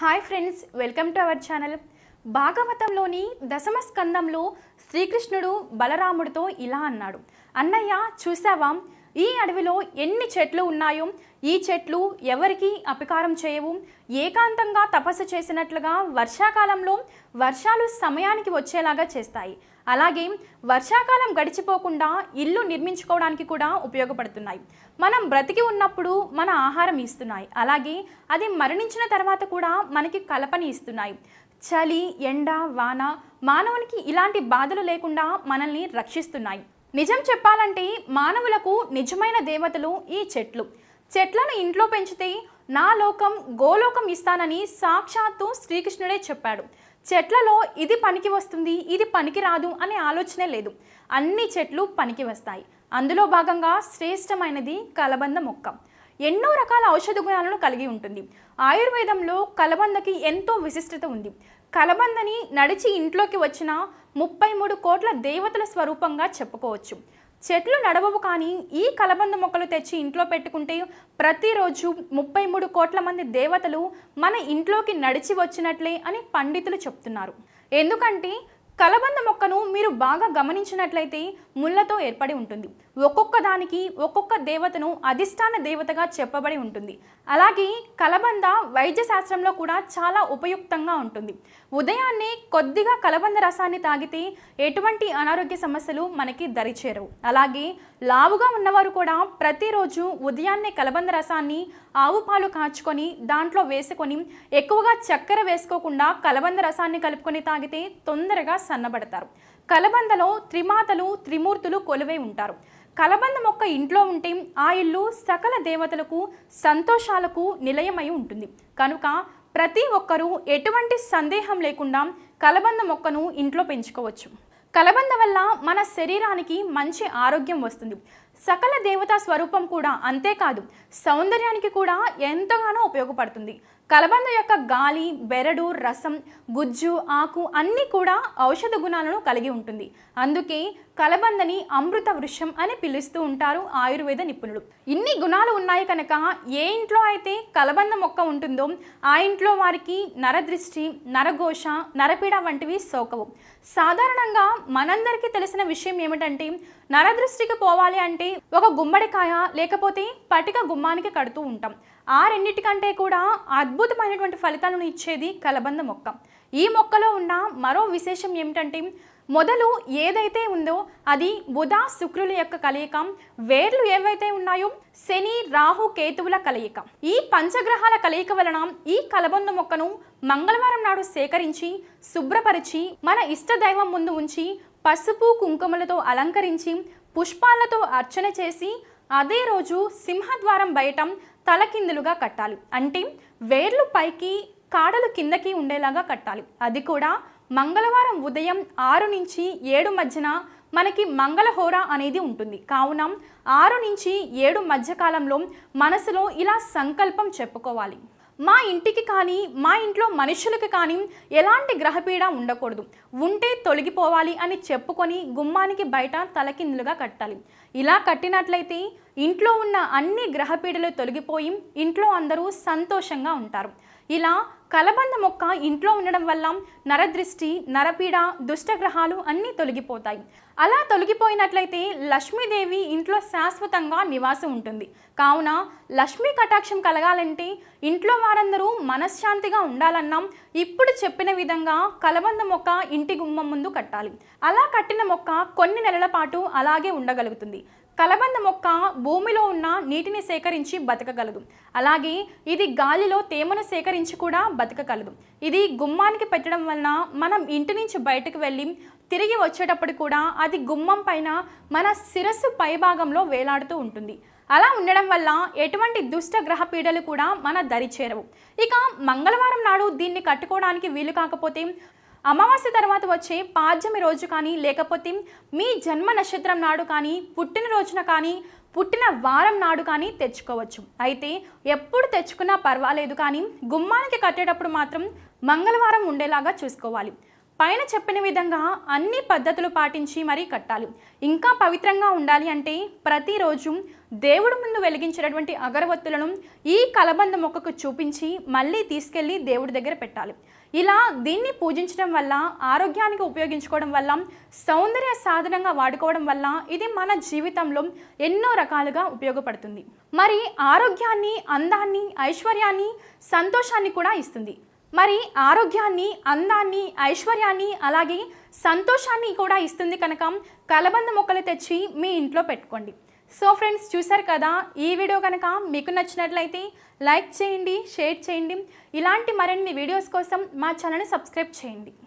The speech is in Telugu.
Hi friends welcome to our channel. భాగవతంలోని దశమ స్కందంలో శ్రీకృష్ణుడు బలరాముడితో ఇలా అన్నాడు. అన్నయ్య చూసావా ఈ అడవిలో ఎన్ని చెట్లు ఉన్నాయో ఈ చెట్లు ఎవరికి అపకారం చేయవు. ఏకాంతంగా తపస్సు చేసినట్లుగా వర్షాకాలంలో వర్షాలు సమయానికి వచ్చేలాగా చేస్తాయి. అలాగే వర్షాకాలం గడిచిపోకుండా ఇల్లు నిర్మించుకోవడానికి కూడా ఉపయోగపడుతున్నాయి. మనం బ్రతికి ఉన్నప్పుడు మన ఆహారం ఇస్తున్నాయి. అలాగే అది మరణించిన తర్వాత కూడా మనకి కలపని ఇస్తున్నాయి. చలి ఎండ వాన మానవునికి ఇలాంటి బాధలు లేకుండా మనల్ని రక్షిస్తున్నాయి. నిజం చెప్పాలంటే మానవులకు నిజమైన దేవతలు ఈ చెట్లు. చెట్లను ఇంట్లో పెంచితే నా లోకం గోలోకం ఇస్తానని సాక్షాత్తు శ్రీకృష్ణుడే చెప్పాడు. చెట్లలో ఇది పనికి వస్తుంది ఇది పనికి రాదు అనే ఆలోచనే లేదు. అన్ని చెట్లు పనికి వస్తాయి. అందులో భాగంగా శ్రేష్టమైనది కలబంద మొక్క. ఎన్నో రకాల ఔషధ గుణాలను కలిగి ఉంటుంది. ఆయుర్వేదంలో కలబందకి ఎంతో విశిష్టత ఉంది. కలబందని నడిచి ఇంట్లోకి వచ్చిన ముప్పై మూడు కోట్ల దేవతల స్వరూపంగా చెప్పుకోవచ్చు. చెట్లు నడవవు కానీ ఈ కలబంద మొక్కలు తెచ్చి ఇంట్లో పెట్టుకుంటే ప్రతిరోజు ముప్పై మూడు కోట్ల మంది దేవతలు మన ఇంట్లోకి నడిచి వచ్చినట్లే అని పండితులు చెప్తున్నారు. ఎందుకంటే కలబంద మొక్కను మీరు బాగా గమనించినట్లయితే ముళ్ళతో ఏర్పడి ఉంటుంది. ఒక్కొక్క దానికి ఒక్కొక్క దేవతను అధిష్టాన దేవతగా చెప్పబడి ఉంటుంది. అలాగే కలబంద వైద్య శాస్త్రంలో కూడా చాలా ఉపయుక్తంగా ఉంటుంది. ఉదయాన్నే కొద్దిగా కలబంద రసాన్ని తాగితే ఎటువంటి అనారోగ్య సమస్యలు మనకి దరిచేరవు. అలాగే లావుగా ఉన్నవారు కూడా ప్రతిరోజు ఉదయాన్నే కలబంద రసాన్ని ఆవు పాలు కాచుకొని దాంట్లో వేసుకొని ఎక్కువగా చక్కెర వేసుకోకుండా కలబంద రసాన్ని కలుపుకొని తాగితే తొందరగా సన్నబడతారు. కలబందలో త్రిమాతలు త్రిమూర్తులు కొలువై ఉంటారు. కలబంద మొక్క ఇంట్లో ఉంటే ఆ ఇల్లు సకల దేవతలకు సంతోషాలకు నిలయమై ఉంటుంది. కనుక ప్రతి ఒక్కరూ ఎటువంటి సందేహం లేకుండా కలబంద మొక్కను ఇంట్లో పెంచుకోవచ్చు. కలబంద వల్ల మన శరీరానికి మంచి ఆరోగ్యం వస్తుంది. సకల దేవతా స్వరూపం కూడా అంతేకాదు సౌందర్యానికి కూడా ఎంతగానో ఉపయోగపడుతుంది. కలబంద యొక్క గాలి బెరడు రసం గుజ్జు ఆకు అన్నీ కూడా ఔషధ గుణాలను కలిగి ఉంటుంది. అందుకే కలబందని అమృత వృక్షం అని పిలుస్తూ ఉంటారు ఆయుర్వేద నిపుణులు. ఇన్ని గుణాలు ఉన్నాయి కనుక ఏ ఇంట్లో అయితే కలబంద మొక్క ఉంటుందో ఆ ఇంట్లో వారికి నరదృష్టి నరఘోష నరపీడ వంటివి సోకవు. సాధారణంగా మనందరికీ తెలిసిన విషయం ఏమిటంటే నరదృష్టికి పోవాలి అంటే ఒక గుమ్మడికాయ లేకపోతే పటిక గుమ్మానికి కడుతూ ఉంటాం. ఆ రెండింటికంటే కూడా అద్భుతమైనటువంటి ఫలితాలను ఇచ్చేది కలబంద మొక్క. ఈ మొక్కలో ఉన్న మరో విశేషం ఏమిటంటే మొదలు ఏదైతే ఉందో అది బుధ శుక్రుల యొక్క కలయిక వేర్లు ఏవైతే ఉన్నాయో శని రాహు కేతువుల కలయిక. ఈ పంచగ్రహాల కలయిక వలన ఈ కలబంద మొక్కను మంగళవారం నాడు సేకరించి శుభ్రపరిచి మన ఇష్ట దైవం ముందు ఉంచి పసుపు కుంకుమలతో అలంకరించి పుష్పాలతో అర్చన చేసి అదే రోజు సింహద్వారం బయట తలకిందులుగా కట్టాలి. అంటే వేర్లు పైకి కాడలు కిందకి ఉండేలాగా కట్టాలి. అది కూడా మంగళవారం ఉదయం ఆరు నుంచి ఏడు మధ్యన మనకి మంగళహోర అనేది ఉంటుంది. కావున ఆరు నుంచి ఏడు మధ్యకాలంలో మనసులో ఇలా సంకల్పం చెప్పుకోవాలి. మా ఇంటికి కానీ మా ఇంట్లో మనుషులకి కానీ ఎలాంటి గ్రహపీడ ఉండకూడదు. ఉంటే తొలగిపోవాలి అని చెప్పుకొని గుమ్మానికి బయట తలకిందులుగా కట్టాలి. ఇలా కట్టినట్లయితే ఇంట్లో ఉన్న అన్ని గ్రహపీడలు తొలగిపోయి ఇంట్లో అందరూ సంతోషంగా ఉంటారు. ఇలా కలబంద మొక్క ఇంట్లో ఉండడం వల్ల నరదృష్టి నరపీడ దుష్టగ్రహాలు అన్నీ తొలగిపోతాయి. అలా తొలగిపోయినట్లయితే లక్ష్మీదేవి ఇంట్లో శాశ్వతంగా నివాసం ఉంటుంది. కావున లక్ష్మీ కటాక్షం కలగాలంటే ఇంట్లో వారందరూ మనశ్శాంతిగా ఉండాలన్నా ఇప్పుడు చెప్పిన విధంగా కలబంద మొక్క ఇంటి గుమ్మం ముందు కట్టాలి. అలా కట్టిన మొక్క కొన్ని నెలల పాటు అలాగే ఉండగలుగుతుంది. కలబంద మొక్క భూమిలో ఉన్న నీటిని సేకరించి బతకగలదు. అలాగే ఇది గాలిలో తేమను సేకరించి కూడా బతకగలదు. ఇది గుమ్మానికి పెట్టడం వలన మనం ఇంటి నుంచి బయటకు వెళ్ళి తిరిగి వచ్చేటప్పుడు కూడా అది గుమ్మం పైన మన శిరస్సు పైభాగంలో వేలాడుతూ ఉంటుంది. అలా ఉండడం వల్ల ఎటువంటి దుష్ట గ్రహ పీడలు కూడా మన దరి చేరవు. ఇక మంగళవారం నాడు దీన్ని కట్టుకోవడానికి వీలు కాకపోతే అమావాస్య తర్వాత వచ్చే పాడ్యమి రోజు కానీ లేకపోతే మీ జన్మ నక్షత్రం నాడు కానీ పుట్టిన రోజున కానీ పుట్టిన వారం నాడు కానీ తెచ్చుకోవచ్చు. అయితే ఎప్పుడు తెచ్చుకున్నా పర్వాలేదు కానీ గుమ్మానికి కట్టేటప్పుడు మాత్రం మంగళవారం ఉండేలాగా చూసుకోవాలి. పైన చెప్పిన విధంగా అన్ని పద్ధతులు పాటించి మరీ కట్టాలి. ఇంకా పవిత్రంగా ఉండాలి అంటే ప్రతిరోజు దేవుడు ముందు వెలిగించినటువంటి అగరవత్తులను ఈ కలబంద మొక్కకు చూపించి మళ్ళీ తీసుకెళ్ళి దేవుడి దగ్గర పెట్టాలి. ఇలా దీన్ని పూజించడం వల్ల ఆరోగ్యానికి ఉపయోగించుకోవడం వల్ల సౌందర్య సాధనంగా వాడుకోవడం వల్ల ఇది మన జీవితంలో ఎన్నో రకాలుగా ఉపయోగపడుతుంది. మరి ఆరోగ్యాన్ని అందాన్ని ఐశ్వర్యాన్ని సంతోషాన్ని కూడా ఇస్తుంది. మరి ఆరోగ్యాన్ని అందాన్ని ఐశ్వర్యాన్ని అలాగే సంతోషాన్ని కూడా ఇస్తుంది కనుక కలబంద మొక్కలు తెచ్చి మీ ఇంట్లో పెట్టుకోండి. సో ఫ్రెండ్స్ చూసారు కదా? ఈ వీడియో కనుక మీకు నచ్చినట్లయితే లైక్ చేయండి షేర్ చేయండి. ఇలాంటి మరిన్ని వీడియోస్ కోసం మా ఛానల్ని సబ్స్క్రైబ్ చేయండి.